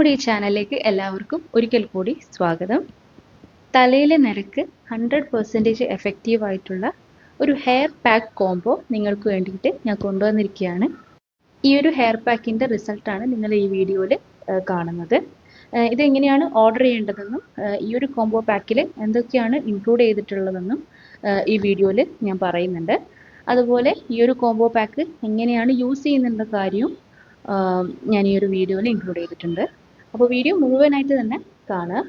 നമ്മുടെ ഈ ചാനലിലേക്ക് എല്ലാവർക്കും ഒരിക്കൽ കൂടി സ്വാഗതം. തലയിലെ നിരക്ക് ഹൺഡ്രഡ് പെർസെന്റേജ് എഫക്റ്റീവ് ആയിട്ടുള്ള ഒരു ഹെയർ പാക്ക് കോംബോ നിങ്ങൾക്ക് വേണ്ടിയിട്ട് ഞാൻ കൊണ്ടുവന്നിരിക്കുകയാണ്. ഈ ഒരു ഹെയർ പാക്കിന്റെ റിസൾട്ടാണ് നിങ്ങൾ ഈ വീഡിയോയിൽ കാണുന്നത്. ഇതെങ്ങനെയാണ് ഓർഡർ ചെയ്യേണ്ടതെന്നും ഈ ഒരു കോംബോ പാക്കിൽ എന്തൊക്കെയാണ് ഇൻക്ലൂഡ് ചെയ്തിട്ടുള്ളതെന്നും ഈ വീഡിയോയിൽ ഞാൻ പറയുന്നുണ്ട്. അതുപോലെ ഈ ഒരു കോംബോ പാക്ക് എങ്ങനെയാണ് യൂസ് ചെയ്യുന്നുള്ള കാര്യവും ഞാൻ ഈ ഒരു വീഡിയോയിൽ ഇൻക്ലൂഡ് ചെയ്തിട്ടുണ്ട്. അപ്പോൾ വീഡിയോ മുഴുവനായിട്ട് തന്നെ കാണുക.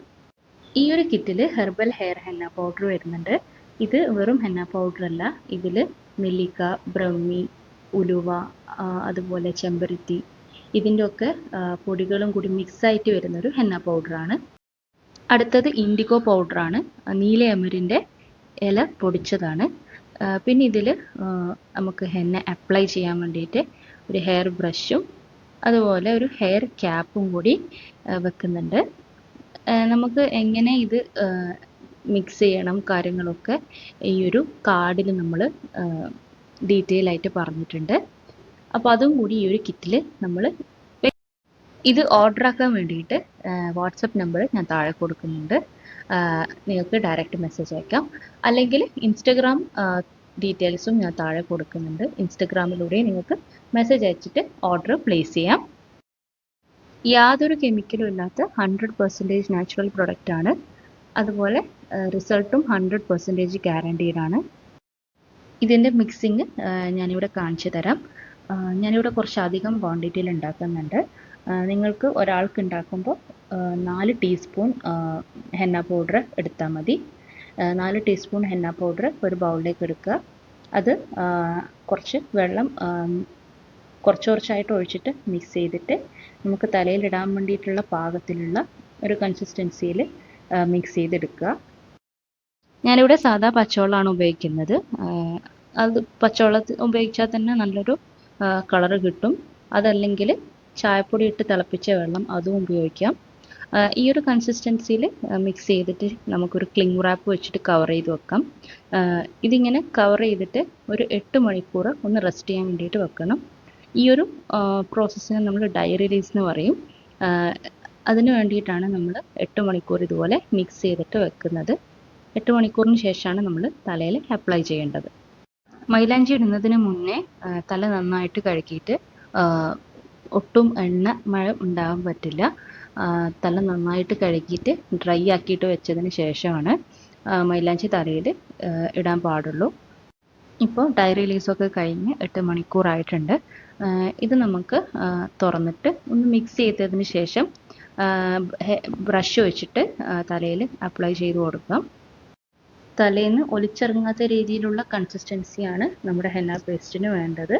ഈ ഒരു കിറ്റിൽ ഹെർബൽ ഹെയർ ഹെന്ന പൗഡർ വരുന്നുണ്ട്. ഇത് വെറും ഹെന്ന പൗഡർ അല്ല. ഇതിൽ നെല്ലിക്ക ബ്രഹ്മി ഉലുവ അതുപോലെ ചെമ്പരത്തി ഇതിന്റെ ഒക്കെ പൊടികളും കൂടി മിക്സ് ആയിട്ട് വരുന്നൊരു ഹെന്ന പൗഡറാണ് അടുത്തത് ഇൻഡിഗോ പൗഡറാണ് നീലയമരിന്റെ ഇല പൊടിച്ചതാണ്. പിന്നെ ഇതിൽ നമുക്ക് ഹെന്ന അപ്ലൈ ചെയ്യാൻ വേണ്ടിയിട്ട് ഒരു ഹെയർ ബ്രഷും അതുപോലെ ഒരു ഹെയർ ക്യാപ്പും കൂടി വെക്കുന്നുണ്ട്. നമുക്ക് എങ്ങനെ ഇത് മിക്സ് ചെയ്യണം കാര്യങ്ങളൊക്കെ ഈ ഒരു കാർഡിൽ നമ്മൾ ഡീറ്റെയിൽ ആയിട്ട് പറഞ്ഞിട്ടുണ്ട്. അപ്പോൾ അതും കൂടി ഈ ഒരു കിറ്റിൽ നമ്മൾ ഇത് ഓർഡർ ആക്കാൻ വേണ്ടിയിട്ട് വാട്സപ്പ് നമ്പർ ഞാൻ താഴെ കൊടുക്കുന്നുണ്ട്. നിങ്ങൾക്ക് ഡയറക്റ്റ് മെസ്സേജ് അയക്കാം. അല്ലെങ്കിൽ ഇൻസ്റ്റഗ്രാം ഡീറ്റെയിൽസും ഞാൻ താഴെ കൊടുക്കുന്നുണ്ട്. ഇൻസ്റ്റഗ്രാമിലൂടെ നിങ്ങൾക്ക് മെസ്സേജ് അയച്ചിട്ട് ഓർഡർ പ്ലേസ് ചെയ്യാം. യാതൊരു കെമിക്കലും ഇല്ലാത്ത ഹൺഡ്രഡ് പെർസെന്റേജ് നാച്ചുറൽ ആണ്. അതുപോലെ റിസൾട്ടും ഹൺഡ്രഡ് പെർസെന്റേജ് ഗ്യാരണ്ടീഡ് ആണ്. ഇതിന്റെ മിക്സിങ് ഞാനിവിടെ കാണിച്ചു തരാം. ഞാനിവിടെ കുറച്ചധികം ക്വാണ്ടിറ്റിയിൽ ഉണ്ടാക്കുന്നുണ്ട്. നിങ്ങൾക്ക് ഒരാൾക്ക് ഉണ്ടാക്കുമ്പോൾ നാല് ടീസ്പൂൺ ഹെന്ന പൗഡർ എടുത്താൽ മതി. നാല് ടീസ്പൂൺ ഹെന്ന പൗഡർ ഒരു ബൗളിലേക്ക് എടുക്കുക. അത് കുറച്ച് വെള്ളം കുറച്ച് കുറച്ചായിട്ട് ഒഴിച്ചിട്ട് മിക്സ് ചെയ്തിട്ട് നമുക്ക് തലയിൽ ഇടാൻ വേണ്ടിയിട്ടുള്ള പാകത്തിലുള്ള ഒരു കൺസിസ്റ്റൻസിയിൽ മിക്സ് ചെയ്തെടുക്കുക. ഞാനിവിടെ സാധാ പച്ചവെള്ളമാണ് ഉപയോഗിക്കുന്നത്. അത് പച്ചവെള്ളത്തിൽ ഉപയോഗിച്ചാൽ തന്നെ നല്ലൊരു കളറ് കിട്ടും. അതല്ലെങ്കിൽ ചായപ്പൊടി ഇട്ട് തിളപ്പിച്ച വെള്ളം അതും ഉപയോഗിക്കാം. ഈ ഒരു കൺസിസ്റ്റൻസിയിൽ മിക്സ് ചെയ്തിട്ട് നമുക്കൊരു ക്ലിംഗ് റാപ്പ് വെച്ചിട്ട് കവർ ചെയ്ത് വെക്കാം. ഇതിങ്ങനെ കവർ ചെയ്തിട്ട് ഒരു എട്ട് മണിക്കൂർ ഒന്ന് റെസ്റ്റ് ചെയ്യാൻ വേണ്ടിയിട്ട് വെക്കണം. ഈ ഒരു പ്രോസസ്സിനെ നമ്മൾ ഡൈ റിലീസ് എന്ന് പറയും. അതിന് വേണ്ടിയിട്ടാണ് നമ്മൾ എട്ട് മണിക്കൂർ ഇതുപോലെ മിക്സ് ചെയ്തിട്ട് വെക്കുന്നത്. എട്ട് മണിക്കൂറിന് ശേഷമാണ് നമ്മൾ തലയിൽ അപ്ലൈ ചെയ്യേണ്ടത്. മൈലാഞ്ചി ഇടുന്നതിന് മുന്നേ തല നന്നായിട്ട് കഴുകിയിട്ട് ഒട്ടും എണ്ണ മഴ ഉണ്ടാകാൻ പറ്റില്ല. തല നന്നായിട്ട് കഴുകിയിട്ട് ഡ്രൈ ആക്കിയിട്ട് വെച്ചതിന് ശേഷമാണ് മൈലാഞ്ചി തലയിൽ ഇടാൻ പാടുള്ളൂ. ഇപ്പോൾ ഡയറി റിലീസൊക്കെ കഴിഞ്ഞ് എട്ട് മണിക്കൂറായിട്ടുണ്ട് ഇത് നമുക്ക് തുറന്നിട്ട് ഒന്ന് മിക്സ് ചെയ്തതിന് ശേഷം ബ്രഷ് വെച്ചിട്ട് തലയിൽ അപ്ലൈ ചെയ്ത് കൊടുക്കാം. തലേന്ന് ഒലിച്ചിറങ്ങാത്ത രീതിയിലുള്ള കൺസിസ്റ്റൻസിയാണ് നമ്മുടെ ഹെന്ന പേസ്റ്റിന് വേണ്ടത്.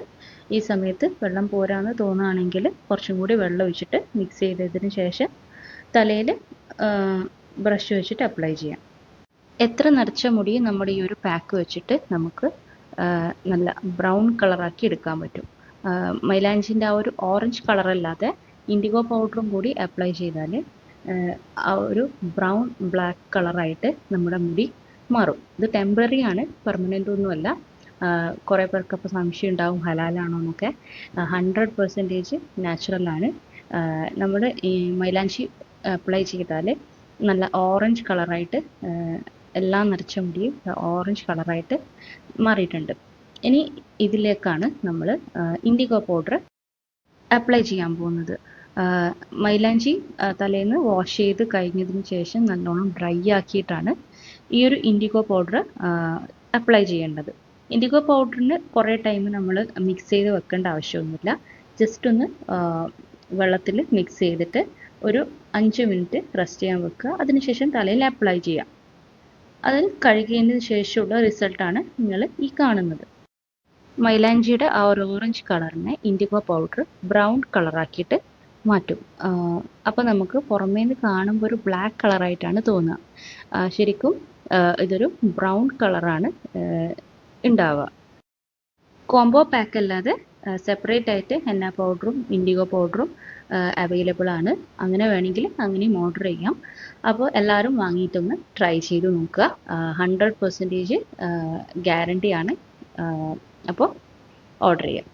ഈ സമയത്ത് വെള്ളം പോരാന്ന് തോന്നുകയാണെങ്കിൽ കുറച്ചും കൂടി വെള്ളം ഒഴിച്ചിട്ട് മിക്സ് ചെയ്തതിന് ശേഷം തലയിൽ ബ്രഷ് വെച്ചിട്ട് അപ്ലൈ ചെയ്യാം. എത്ര നിറച്ച മുടി നമ്മുടെ ഈ ഒരു പാക്ക് വെച്ചിട്ട് നമുക്ക് നല്ല ബ്രൗൺ കളറാക്കി എടുക്കാൻ പറ്റും. മൈലാഞ്ചിന്റെ ആ ഒരു ഓറഞ്ച് കളറല്ലാതെ ഇൻഡിഗോ പൗഡറും കൂടി അപ്ലൈ ചെയ്താൽ ആ ഒരു ബ്രൗൺ ബ്ലാക്ക് കളറായിട്ട് നമ്മുടെ മുടി മാറും. ഇത് ടെമ്പററി ആണ് പെർമനന്റ് ഒന്നുമല്ല. കുറേ പേർക്ക് അപ്പോൾ സംശയം ഉണ്ടാവും ഹലാലാണോ എന്നൊക്കെ. ഹൺഡ്രഡ് പെർസെന്റേജ് നാച്ചുറലാണ് നമ്മൾ ഈ മൈലാഞ്ചി അപ്ലൈ ചെയ്താൽ നല്ല ഓറഞ്ച് കളറായിട്ട് എല്ലാം നിറച്ച മുടിയും ഓറഞ്ച് കളറായിട്ട് മാറിയിട്ടുണ്ട്. ഇനി ഇതിലേക്കാണ് നമ്മൾ ഇൻഡിഗോ പൗഡർ അപ്ലൈ ചെയ്യാൻ പോകുന്നത്. മൈലാഞ്ചി തലേന്ന് വാഷ് ചെയ്ത് കഴിഞ്ഞതിന് ശേഷം നല്ലോണം ഡ്രൈ ആക്കിയിട്ടാണ് ഈ ഒരു ഇൻഡിഗോ പൗഡർ അപ്ലൈ ചെയ്യേണ്ടത്. ഇൻഡിഗോ പൗഡറിന് കുറേ ടൈം നമ്മൾ മിക്സ് ചെയ്ത് വെക്കേണ്ട ആവശ്യമൊന്നുമില്ല. ജസ്റ്റ് ഒന്ന് വെള്ളത്തിൽ മിക്സ് ചെയ്തിട്ട് ഒരു അഞ്ച് മിനിറ്റ് റെസ്റ്റ് ചെയ്യാൻ വെക്കുക. അതിനുശേഷം തലയിൽ അപ്ലൈ ചെയ്യുക അതിൽ കഴുകിയതിന് ശേഷമുള്ള റിസൾട്ടാണ് നിങ്ങൾ ഈ കാണുന്നത്. മൈലാഞ്ചിയുടെ ആ ഒരു ഓറഞ്ച് കളറിനെ ഇൻഡിഗോ പൗഡർ ബ്രൗൺ കളറാക്കിയിട്ട് മാറ്റും. അപ്പോൾ നമുക്ക് പുറമേ നിന്ന് കാണുമ്പോൾ ഒരു ബ്ലാക്ക് കളറായിട്ടാണ് തോന്നുക. ശരിക്കും ഇതൊരു ബ്രൗൺ കളറാണ് ഉണ്ടാവുക കോംബോ പാക്ക് അല്ലാതെ സെപ്പറേറ്റ് ആയിട്ട് ഹെന്ന പൗഡറും ഇൻഡിഗോ പൗഡറും അവൈലബിൾ ആണ്. അങ്ങനെ വേണമെങ്കിൽ അങ്ങനെയും ഓർഡർ ചെയ്യാം. അപ്പോൾ എല്ലാവരും വാങ്ങിയിട്ടൊന്ന് ട്രൈ ചെയ്ത് നോക്കുക. ഹൺഡ്രഡ് പെർസെന്റേജ് ഗ്യാരണ്ടി ആണ്. അപ്പോൾ ഓർഡർ ചെയ്യാം.